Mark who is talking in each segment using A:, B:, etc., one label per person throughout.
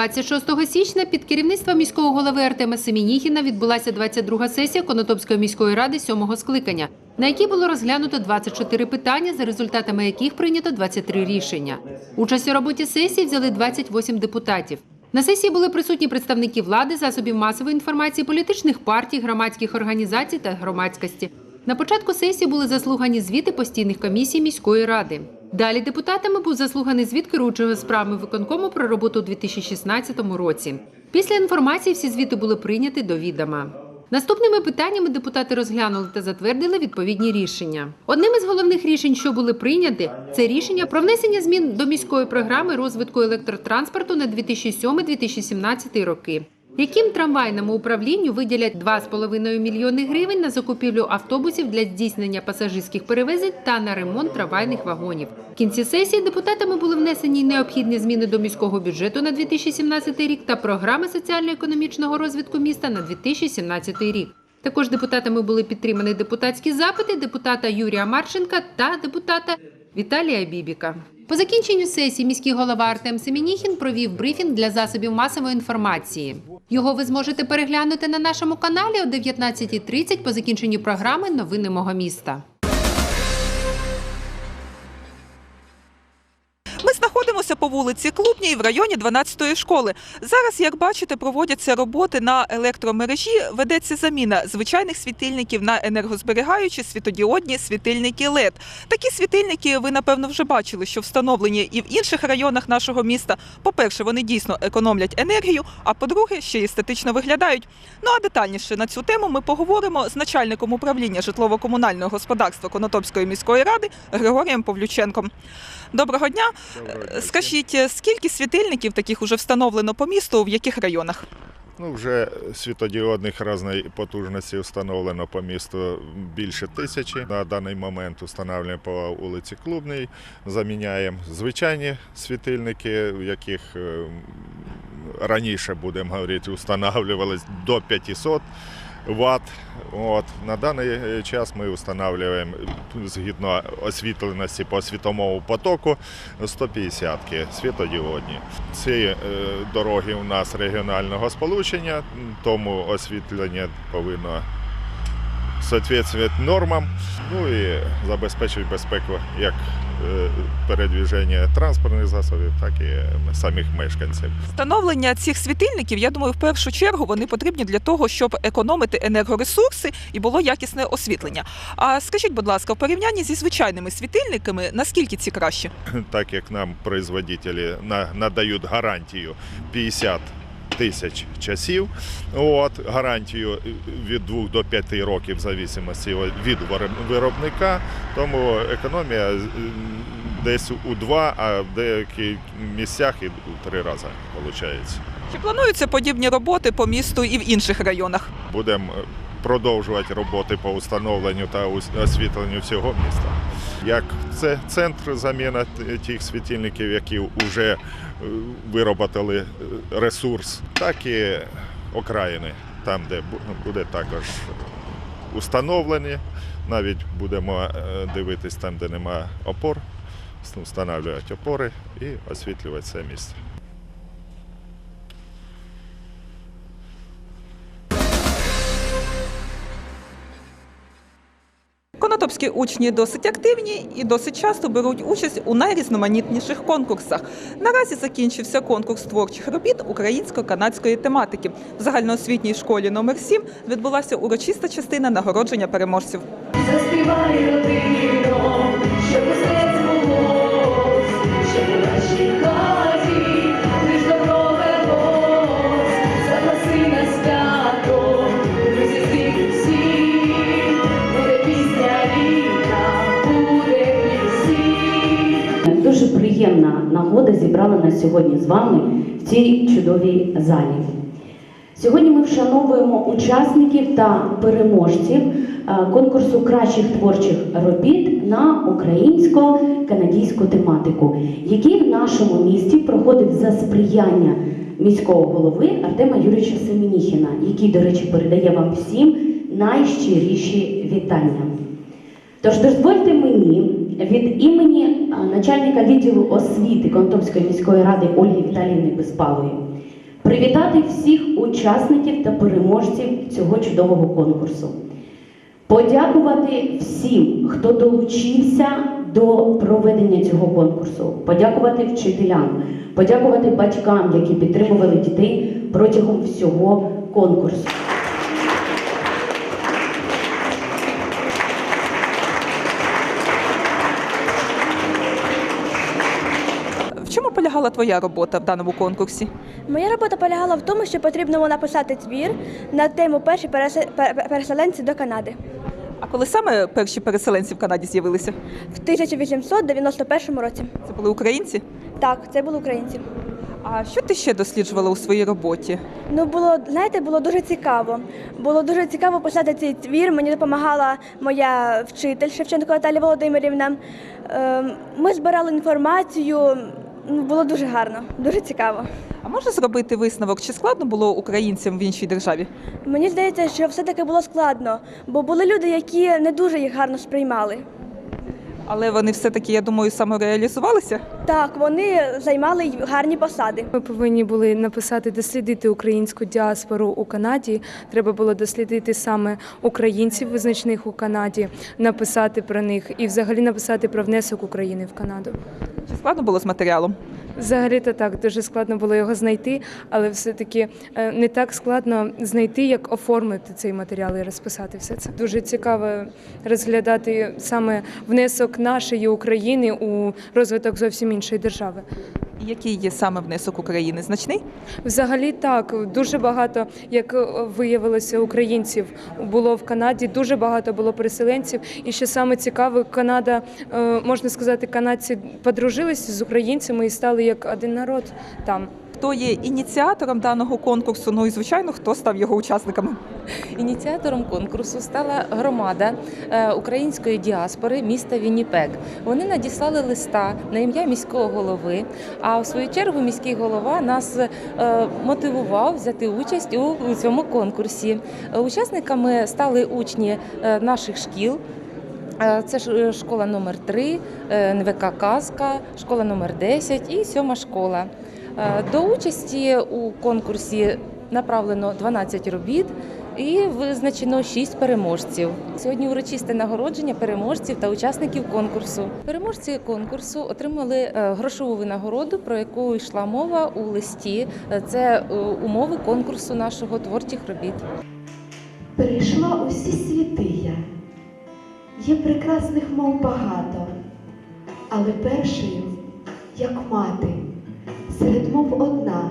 A: 26 січня під керівництвом міського голови Артема Семініхіна відбулася 22-га сесія Конотопської міської ради сьомого скликання, на якій було розглянуто 24 питання, за результатами яких прийнято 23 рішення. Участь у роботі сесії взяли 28 депутатів. На сесії були присутні представники влади, засобів масової інформації, політичних партій, громадських організацій та громадськості. На початку сесії були заслухані звіти постійних комісій міської ради. Далі депутатами був заслуханий звіт керуючого справами виконкому про роботу у 2016 році. Після інформації всі звіти були прийняті до відома. Наступними питаннями депутати розглянули та затвердили відповідні рішення. Одним із головних рішень, що були прийняті, це рішення про внесення змін до міської програми розвитку електротранспорту на 2007-2017 роки, яким трамвайному управлінню виділять 2,5 мільйони гривень на закупівлю автобусів для здійснення пасажирських перевезень та на ремонт трамвайних вагонів. В кінці сесії депутатами були внесені необхідні зміни до міського бюджету на 2017 рік та програми соціально-економічного розвитку міста на 2017 рік. Також депутатами були підтримані депутатські запити депутата Юрія Марченка та депутата Віталія Бібіка. По закінченню сесії міський голова Артем Семеніхін провів брифінг для засобів масової інформації. Його ви зможете переглянути на нашому каналі о 19.30 по закінченню програми Новини мого міста.
B: По вулиці Клубній в районі 12-ї школи. Зараз, як бачите, проводяться роботи на електромережі. Ведеться заміна звичайних світильників на енергозберігаючі світодіодні світильники LED. Такі світильники ви напевно вже бачили, що встановлені і в інших районах нашого міста. По-перше, вони дійсно економлять енергію. А по-друге, ще й естетично виглядають. Ну а детальніше на цю тему ми поговоримо з начальником управління житлово-комунального господарства Конотопської міської ради Григорієм Павлюченком. Доброго дня. Е, Скажіть, е, скільки світильників таких уже встановлено по місту, в яких районах?
C: Ну, вже світодіодних різної потужності встановлено по місту більше тисячі. На даний момент встановлюємо по вулиці Клубній, заміняємо звичайні світильники, в яких е, раніше, будемо говорити, встановлювались до 500 Вт. От. На даний час ми встановлюємо згідно освітленості по світовому потоку 150 світодіодні. Ці е, дороги у нас регіонального сполучення, тому освітлення повинно соответствовать нормам, ну і забезпечити безпеку як передвіження транспортних засобів, так і самих мешканців.
B: Встановлення цих світильників, я думаю, в першу чергу вони потрібні для того, щоб економити енергоресурси і було якісне освітлення. А скажіть, будь ласка, в порівнянні зі звичайними світильниками, наскільки ці краще?
C: так як нам производителі надають гарантію 50 тисяч часів, от, гарантію від 2 до 5 років, в зависимості від вироб- виробника, тому економія десь у 2, а в деяких місцях і у 3 рази виходить.
B: Чи плануються подібні роботи по місту і в інших районах?
C: Будемо продовжувати роботи по встановленню та освітленню всього міста. Як це центр заміна тих світильників, які вже вироботили е, ресурс, так і окраїни, там, де буде також установлені. Навіть будемо е, дивитись там, де нема опор, встановлювати опори і освітлювати це місце.
B: Конотопські учні досить активні і досить часто беруть участь у найрізноманітніших конкурсах. Наразі закінчився конкурс творчих робіт українсько-канадської тематики. В загальноосвітній школі номер 7 відбулася урочиста частина нагородження переможців.
D: Заспівай родино, щоб
E: сьогодні з вами в цій чудовій залі. Сьогодні ми вшановуємо учасників та переможців е, конкурсу кращих творчих робіт на українсько-канадійську тематику, який в нашому місті проходив за сприяння міського голови Артема Юрійовича Семеніхіна, який, до речі, передає вам всім найщиріші вітання. Тож дозвольте мені від імені начальника відділу освіти Конотопської міської ради Ольги Віталіївни Безпалої привітати всіх учасників та переможців цього чудового конкурсу. Подякувати всім, хто долучився до проведення цього конкурсу, подякувати вчителям, подякувати батькам, які підтримували дітей протягом всього конкурсу.
B: Полягала твоя робота в даному конкурсі?
F: Моя робота полягала в тому, що потрібно було написати твір на тему перші пересе- переселенці до Канади
B: А коли саме перші переселенці в Канаді з'явилися?
F: в 1891 році.
B: Це були українці?
F: Так, це були українці.
B: А що ти ще досліджувала у своїй роботі?
F: Ну було знаєте, було дуже цікаво. Було дуже цікаво писати цей твір. Мені допомагала моя вчитель Шевченко Наталія Володимирівна. Ем, Ми збирали інформацію. Ну, Було дуже гарно, дуже цікаво.
B: А можна зробити висновок, чи складно було українцям в іншій державі?
F: Мені здається, що все-таки було складно, бо були люди, які не дуже їх гарно сприймали.
B: Але вони все-таки, я думаю, самореалізувалися.
F: Так, вони займали й гарні посади.
G: Ми повинні були написати дослідити українську діаспору у Канаді. Треба було дослідити саме українців визначних у Канаді, написати про них і взагалі написати про внесок України в Канаду.
B: Чи складно було з матеріалом?
G: Взагалі-то так дуже складно було його знайти, але все-таки е, не так складно знайти, як оформити цей матеріал і розписати все це. Дуже цікаво розглядати саме внесок нашої України у розвиток зовсім іншої держави.
B: Який є саме внесок України? Значний?
G: Взагалі так, дуже багато, як виявилося, українців було в Канаді. Дуже багато було переселенців. І що саме цікаве, Канада, е, можна сказати, канадці подружилися з українцями і стали як один народ там.
B: Хто є ініціатором даного конкурсу? Ну і звичайно, хто став його учасниками?
H: Ініціатором конкурсу стала громада е, української діаспори міста Вінніпек. Вони надіслали листа на ім'я міського голови. А в свою чергу міський голова нас е, мотивував взяти участь у цьому конкурсі. Е, Учасниками стали учні наших шкіл. Е, Це е, школа номер 3 НВК Казка, школа номер 10 і сьома школа. Е, До участі у конкурсі направлено 12 робіт і визначено 6 переможців. Сьогодні урочисте нагородження переможців та учасників конкурсу. Переможці конкурсу отримали е, грошову винагороду, про яку йшла мова у листі. Е, Це е, умови конкурсу нашого творчих робіт.
I: Перейшла усі світи я, є прекрасних мов багато, але першою, як мати, серед мов одна.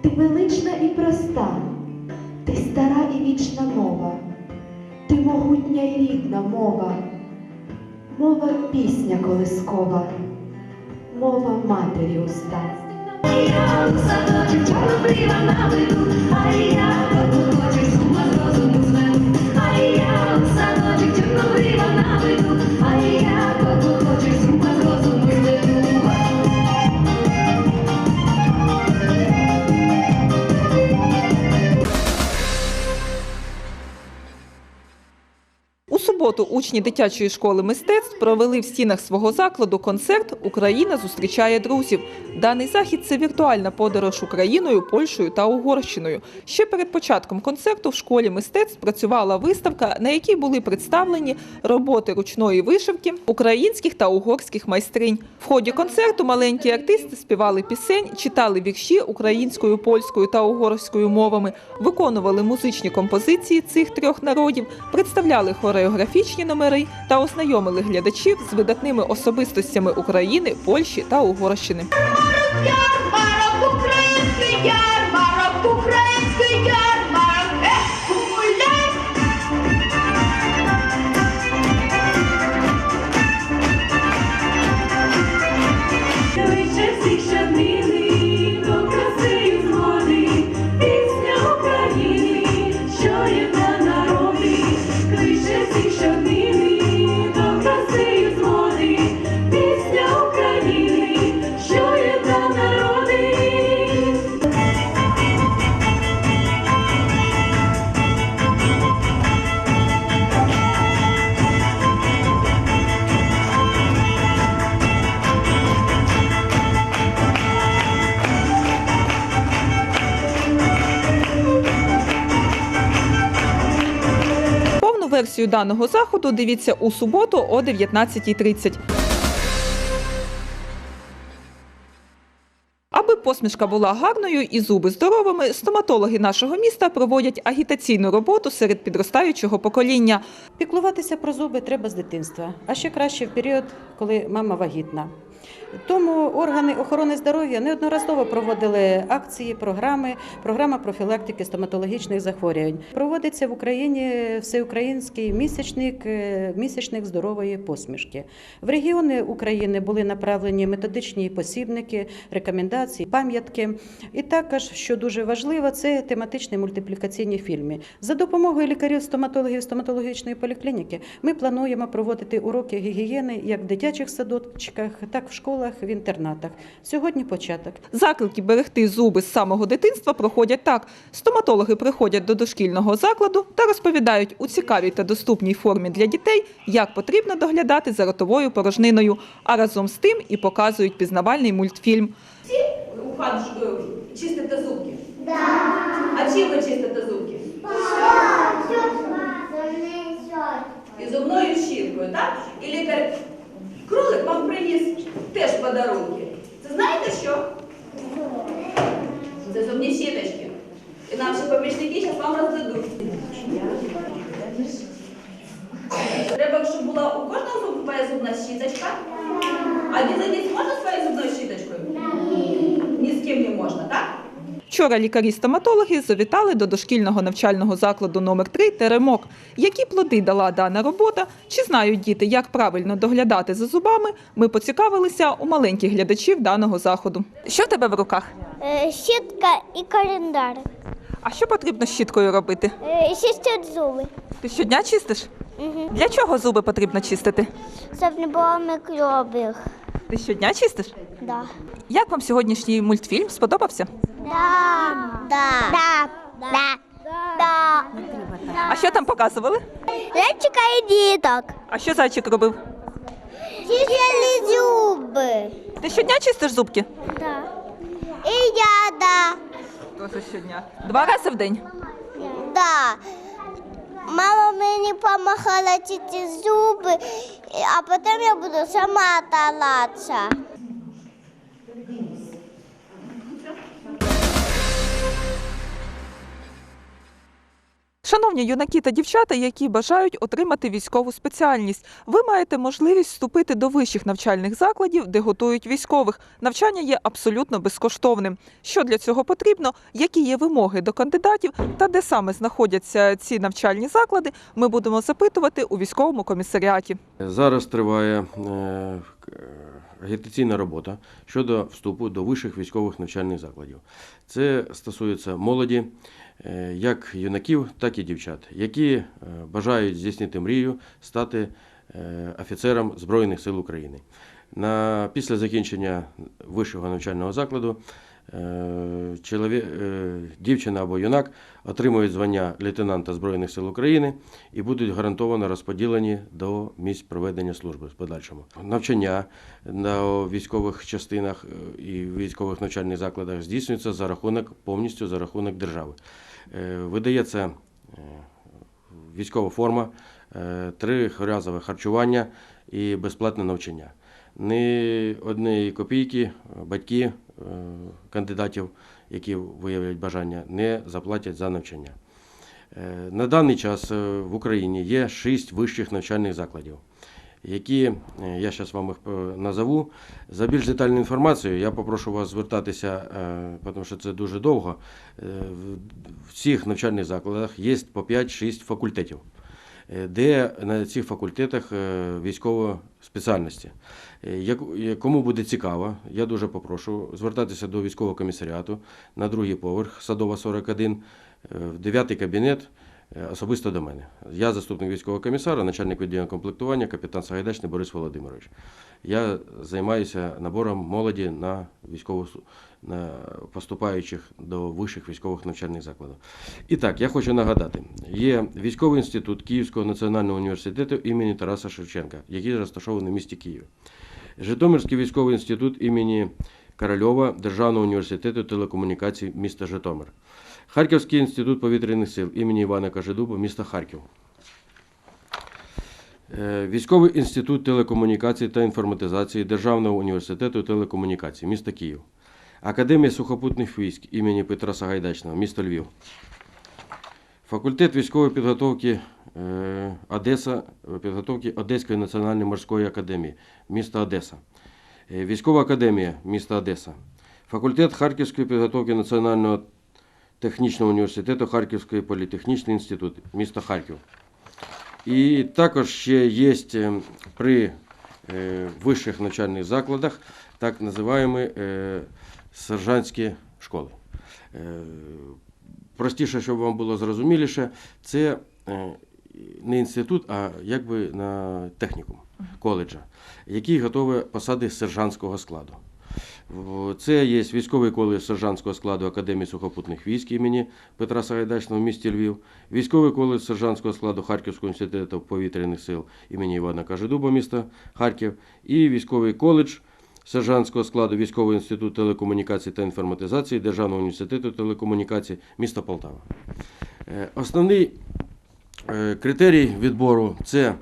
I: Ти велична і проста, ти стара і вічна мова, ти могутня і рідна мова, мова пісня колискова, мова матері уста.
D: А я
B: суботу учні дитячої школи мистецтв провели в стінах свого закладу концерт Україна зустрічає друзів. Даний захід це віртуальна подорож Україною, Польщею та Угорщиною. Ще перед початком концерту в школі мистецтв працювала виставка, на якій були представлені роботи ручної вишивки українських та угорських майстринь. В ході концерту маленькі артисти співали пісень, читали вірші українською, польською та угорською мовами, виконували музичні композиції цих трьох народів, представляли хореографічні номери та ознайомили глядачів з видатними особистостями України, Польщі та Угорщини.
D: Ярмарок,
B: версію даного заходу дивіться у суботу о 19.30. Аби посмішка була гарною і зуби здоровими, стоматологи нашого міста проводять агітаційну роботу серед підростаючого покоління.
J: Піклуватися про зуби треба з дитинства, а ще краще в період, коли мама вагітна. Тому органи охорони здоров'я неодноразово проводили акції, програми, програма профілактики стоматологічних захворювань. Проводиться в Україні всеукраїнський місячник, е, місячник здорової посмішки. В регіони України були направлені методичні посібники, рекомендації, пам'ятки. І також, що дуже важливо, це тематичні мультиплікаційні фільми. За допомогою лікарів-стоматологів стоматологічної поліклініки ми плануємо проводити уроки гігієни як в дитячих садочках, так і в школах, в інтернатах. Сьогодні початок.
B: Заклики берегти зуби з самого дитинства проходять так: стоматологи приходять до дошкільного закладу та розповідають у цікавій та доступній формі для дітей, як потрібно доглядати за ротовою порожниною, а разом з тим і показують пізнавальний мультфільм.
K: уход чистите зубки? Да. А чим ви чистите зубки? І зубною щіткою, так? І лікар кролик вам приніс теж подарунки. Це знаєте що? Це зубні щіточки. І наші помічники зараз вам роздадуть. Треба, щоб була у кожного зубу зубна щіточка. А ділитись можна своєю зубною щіточкою? Ні з ким не можна, так?
B: Вчора лікарі-стоматологи завітали до дошкільного навчального закладу номер 3 Теремок. Які плоди дала дана робота? Чи знають діти, як правильно доглядати за зубами? Ми поцікавилися у маленьких глядачів даного заходу. Що в тебе в руках?
L: Щітка і календар.
B: А що потрібно з щіткою робити?
L: Чистять зуби,
B: Ти щодня чистиш? Для чого зуби потрібно чистити?
L: щоб не було мікробів.
B: Ти щодня чистиш?
L: Да.
B: Як вам сьогоднішній мультфільм сподобався?
L: Да. Да. Да. Да. Да.
B: А що там показували?
L: Зайчика і діток.
B: А що зайчик робив?
L: Чистили зуби.
B: Ти щодня чистиш зубки?
L: Да. І я, да.
B: Тоже щодня. Два рази в день.
L: Да. Мама мені помахала чистити зуби, а потім я буду сама талатися.
B: Шановні юнаки та дівчата, які бажають отримати військову спеціальність, ви маєте можливість вступити до вищих навчальних закладів, де готують військових. Навчання є абсолютно безкоштовним. Що для цього потрібно, які є вимоги до кандидатів та де саме знаходяться ці навчальні заклади, ми будемо запитувати у військовому комісаріаті.
M: Зараз триває е, агітаційна робота щодо вступу до вищих військових навчальних закладів. Це стосується молоді, е, як юнаків, так і дівчат, які е, бажають здійснити мрію стати е, офіцером Збройних сил України. На, після закінчення вищого навчального закладу е, чолові, е, дівчина або юнак отримують звання лейтенанта Збройних сил України і будуть гарантовано розподілені до місць проведення служби в подальшому. Навчання на військових частинах е, і військових навчальних закладах здійснюється за рахунок повністю за рахунок держави. Е, Видається е, військова форма, е, триразове харчування і безплатне навчання. Ні однієї копійки батьки кандидатів, які виявлять бажання, не заплатять за навчання. На даний час в Україні є шість вищих навчальних закладів, які е, я зараз вам їх е, назову. За більш детальну інформацію я попрошу вас звертатися, е, тому що це дуже довго. В- цих навчальних закладах є по 5-6 факультетів, де на цих факультетах військова спеціальності. Кому буде цікаво, я дуже попрошу звертатися до військового комісаріату на другий поверх, Садова 41, е, в дев'ятий кабінет. Е, Особисто до мене. Я заступник військового комісара, начальник відділу комплектування, капітан Сагайдачний Борис Володимирович. Я займаюся набором молоді на військову на поступаючих до вищих військових навчальних закладів. І так, я хочу нагадати: є військовий інститут Київського національного університету імені Тараса Шевченка, який розташований в місті Києві. Житомирський військовий інститут імені Корольова Державного університету телекомунікацій міста Житомир. Харківський інститут повітряних сил імені Івана Кажедуба, міста Харків. Е, Військовий інститут телекомунікацій та інформатизації Державного університету телекомунікацій, місто Київ. Академія сухопутних військ імені Петра Сагайдачного, місто Львів. Факультет військової підготовки е, Одеса, підготовки Одеської національної морської академії, місто Одеса. Е, Військова академія міста Одеса. Факультет Харківської підготовки Національного технічного університету Харківський політехнічний інститут, місто Харків. І також ще є е, при е, вищих навчальних закладах так називаємо е, сержантські школи. Простіше, щоб вам було зрозуміліше, це не інститут, а якби на технікум коледжа, який готовий посади сержантського складу. Це є військовий коледж сержантського складу Академії сухопутних військ імені Петра Сагайдачного в місті Львів, військовий коледж сержантського складу Харківського інституту повітряних сил імені Івана Кажедуба, міста Харків, і військовий коледж сержантського складу Військовий інститут телекомунікацій та інформатизації Державного університету телекомунікацій міста Полтава. Е, Основний е, критерій відбору це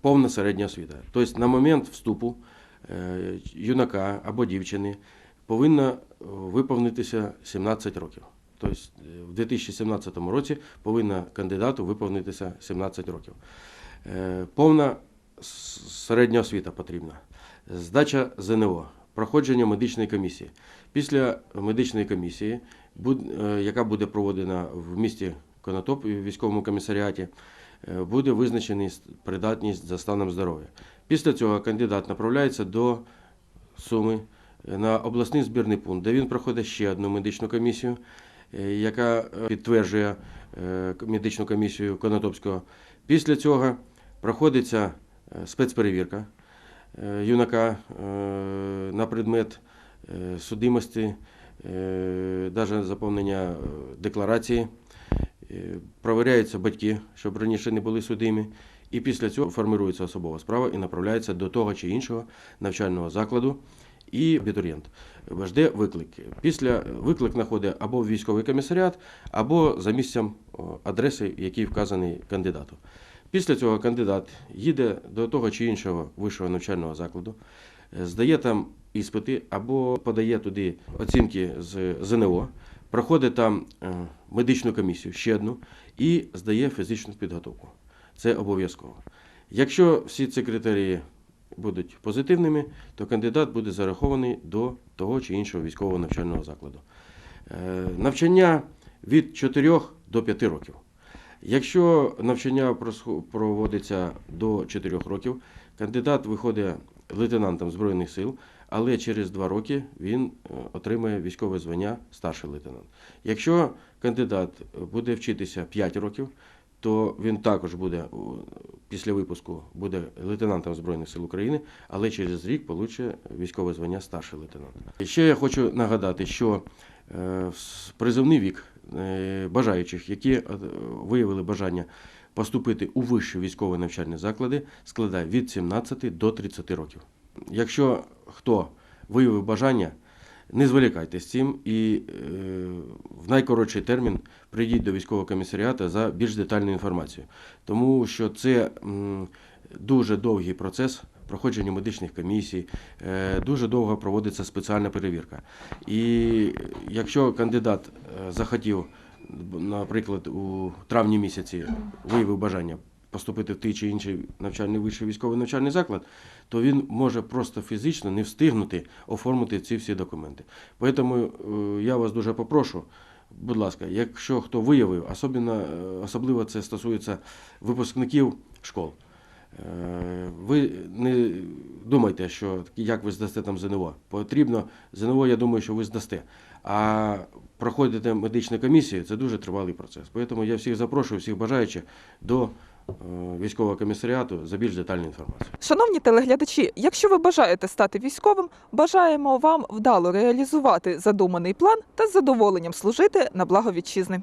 M: повна середня освіта. Тобто на момент вступу е, юнака або дівчини повинно е, виповнитися 17 років. Тобто е, в 2017 році повинна кандидату виповнитися 17 років. Е, Повна середня освіта потрібна. Здача ЗНО, проходження медичної комісії. Після медичної комісії, е, яка буде проводена в місті Конотоп в військовому комісаріаті, е, буде визначений придатність за станом здоров'я. Після цього кандидат направляється до Суми е, на обласний збірний пункт, де він проходить ще одну медичну комісію, е, яка е, підтверджує е, медичну комісію Конотопського. Після цього проходиться е, спецперевірка е, юнака е, на предмет е, судимості, навіть заповнення е, декларації. Е, Провіряються батьки, щоб раніше не були судимі. І після цього формирується особова справа і направляється до того чи іншого навчального закладу. І абітурієнт жде виклик. Після виклик знаходить або військовий комісаріат, або за місцем адреси, який вказаний кандидату. Після цього кандидат їде до того чи іншого вищого навчального закладу, е, здає там іспити або подає туди оцінки з ЗНО, проходить там е, медичну комісію ще одну і здає фізичну підготовку. Це обов'язково. Якщо всі ці критерії будуть позитивними, то кандидат буде зарахований до того чи іншого військового навчального закладу. Е, Навчання від 4 до 5 років. Якщо навчання проводиться до 4 років, кандидат виходить лейтенантом Збройних сил, але через 2 роки він е, отримає військове звання старший лейтенант. Якщо кандидат буде вчитися 5 років, то він також буде після випуску буде лейтенантом Збройних сил України, але через рік получить військове звання старший лейтенант. Ще я хочу нагадати, що е, призовний вік е, бажаючих, які виявили бажання поступити у вищі військові навчальні заклади, складає від 17 до 30 років. Якщо хто виявив бажання, не зволікайте з цим і е, в найкоротший термін прийдіть до військового комісаріату за більш детальною інформацією. Тому що це дуже довгий процес проходження медичних комісій, е, дуже довго проводиться спеціальна перевірка. І якщо кандидат е, захотів, наприклад, у травні місяці виявив бажання поступити в той чи інший навчальний вищий військовий навчальний заклад, то він може просто фізично не встигнути оформити ці всі документи. Тому е, я вас дуже попрошу. Будь ласка, якщо хто виявив, особливо, е, особливо це стосується випускників школ. Ви не думайте, що як ви здасте там ЗНО. Потрібно ЗНО, я думаю, що ви здасте. А проходите медичну комісію це дуже тривалий процес. Тому я всіх запрошую, всіх бажаючих до е, військового комісаріату за більш детальну інформацію.
B: Шановні телеглядачі, якщо ви бажаєте стати військовим, бажаємо вам вдало реалізувати задуманий план та з задоволенням служити на благо вітчизни.